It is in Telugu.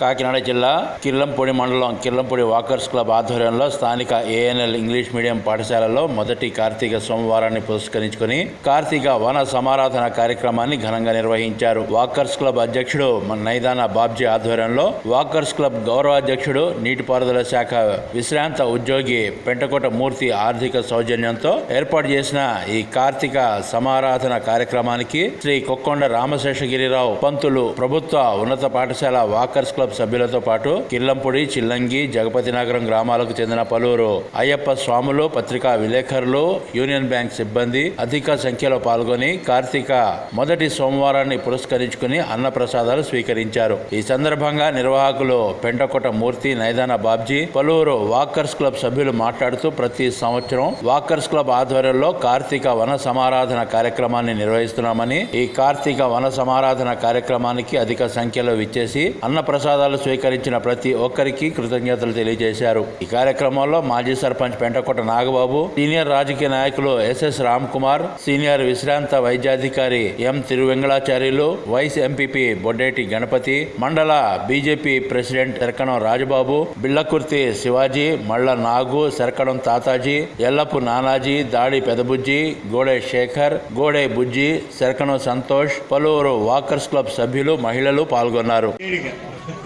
కాకినాడ జిల్లా కిర్లంపూడి మండలం కిర్లంపూడి వాకర్స్ క్లబ్ ఆధ్వర్యంలో స్థానిక ఏఎన్ఎల్ ఇంగ్లీష్ మీడియం పాఠశాలలో మొదటి కార్తీక సోమవారాన్ని పురస్కరించుకుని కార్తీక వన సమారాధన కార్యక్రమాన్ని ఘనంగా నిర్వహించారు. వాకర్స్ క్లబ్ అధ్యక్షుడు నైదాన బాబ్జీ ఆధ్వర్యంలో వాకర్స్ క్లబ్ గౌరవ అధ్యక్షుడు నీటిపారుదల శాఖ విశ్రాంత ఉద్యోగి పెంటకోట మూర్తి ఆర్థిక సౌజన్యంతో ఏర్పాటు చేసిన ఈ కార్తీక సమారాధన కార్యక్రమానికి శ్రీ కొక్కొండ రామశేషగిరిరావు పంతులు ప్రభుత్వ ఉన్నత పాఠశాల వాకర్స్ క్లబ్ సభ్యులతో పాటు కిల్లంపొడి చిల్లంగి జగపతి నగరం గ్రామాలకు చెందిన పలువురు అయ్యప్ప స్వాములు పత్రికా విలేకరులు యూనియన్ బ్యాంక్ సిబ్బంది అధిక సంఖ్యలో పాల్గొని కార్తీక మొదటి సోమవారాన్ని పురస్కరించుకుని అన్న ప్రసాదాలు స్వీకరించారు. ఈ సందర్భంగా నిర్వాహకులు పెంటకోట మూర్తి నైదాన బాబ్జీ పలువురు వాకర్స్ క్లబ్ సభ్యులు మాట్లాడుతూ ప్రతి సంవత్సరం వాకర్స్ క్లబ్ ఆధ్వర్యంలో కార్తీక వన సమారాధన కార్యక్రమాన్ని నిర్వహిస్తున్నామని ఈ కార్తీక వన సమారాధన కార్యక్రమానికి అధిక సంఖ్యలో విచ్చేసి అన్న ప్రసాదాలు స్వీకరించిన ప్రతి ఒక్కరికి కృతజ్ఞతలు తెలియజేశారు. ఈ కార్యక్రమంలో మాజీ సర్పంచ్ పెంటకోట నాగబాబు సీనియర్ రాజకీయ నాయకులు ఎస్ఎస్ రామ్ కుమార్ సీనియర్ విశ్రాంత వైద్యాధికారి M Tiruvengalacharyulu vice MPP Boddeti Ganapathi మండల బీజేపీ ప్రెసిడెంట్ శరకణం రాజబాబు బిళ్ళకుర్తి శివాజీ మళ్ళ నాగు శరకణం తాతాజీ ఎల్లపు నానాజీ దాడి పెదబుజ్జి గోడే శేఖర్ గోడే బుజ్జి శరకణం సంతోష్ పలువురు వాకర్స్ క్లబ్ సభ్యులు మహిళలు పాల్గొన్నారు.